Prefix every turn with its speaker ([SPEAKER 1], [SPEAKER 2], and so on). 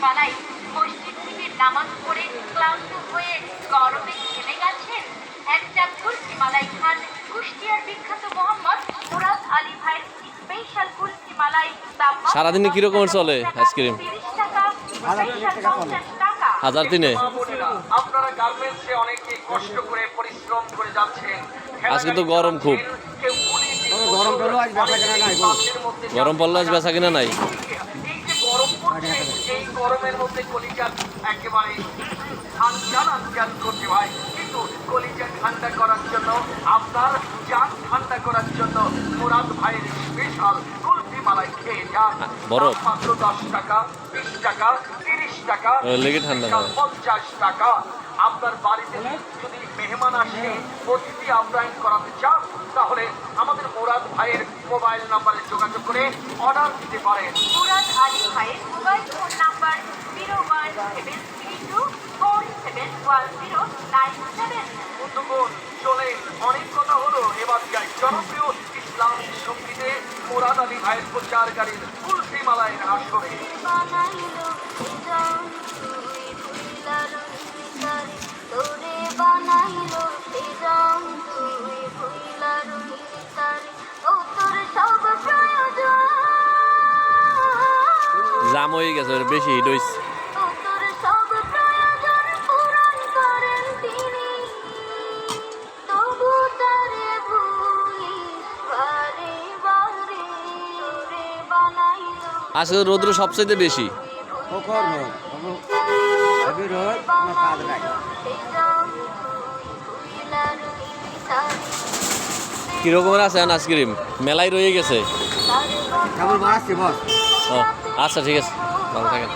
[SPEAKER 1] মসজিদ থেকে নামাজ পড়ে ক্লান্ত হয়ে গরমে ঘেমে গেছেন একটা কুলফি মালাই খান কুষ্টিয়ার বিখ্যাত মোহাম্মদ মুরাদ আলী ভাইয়ের স্পেশাল কুলফি মালাই
[SPEAKER 2] সারাদিনে কীরকম চলে আইসক্রিম?
[SPEAKER 3] হাজার তিরিশ টাকা চলে।
[SPEAKER 1] 50
[SPEAKER 2] তিনে
[SPEAKER 4] আপনারা গার্মেন্টসে অনেকে কষ্ট করে পরিশ্রম করে যাচ্ছেন
[SPEAKER 2] আজকে তো গরম খুব।
[SPEAKER 3] গরম পড়লেও আজ বেচা কেনা নাই
[SPEAKER 2] গরম পড়লে আজ বেচা কিনা নাই
[SPEAKER 4] গরমের মধ্যে কলিজা একেবারে ঠান্ডা আনজান করছে ভাই কিন্তু কলিজা ঠান্ডা করার জন্য আপনার যান ঠান্ডা করার জন্য মুরাদ ভাইয়ের স্পেশাল কুলফি মালাই খেয়ে যান। মাত্র দশ টাকা বিশ টাকা তিরিশ টাকা
[SPEAKER 2] হয়।
[SPEAKER 4] পঞ্চাশ টাকা। আপনার বাড়িতে যদি মেহমান আসে অতিথি আপ্যায়ন করাতে চান তাহলে আমাদের মুরাদ ভাইয়ের মোবাইল নাম্বারে যোগাযোগ করে অর্ডার দিতে পারেন।
[SPEAKER 1] মুরাদ আলী ভাইয়ের mobile phone seven three two four zero nine seven
[SPEAKER 4] বন্ধুগণ চলে অনেক কথা হলো এবার জনপ্রিয় ইসলাম সঙ্গীতে মুরাদ আলী ভাইয়ের প্রচারকারীর কুলফি মালায়ের
[SPEAKER 2] জাম হয়ে গেছে বেশি হিট হয়েছে আজকে রৌদ্র সবচেয়ে বেশি।
[SPEAKER 3] খোকর রোদ হেভি রোদ আমার কাজ নাই।
[SPEAKER 2] কি রকমের আছে আইসক্রিম মেলায় রয়ে গেছে। আচ্ছা ঠিক আছে। ভালো থাকেন।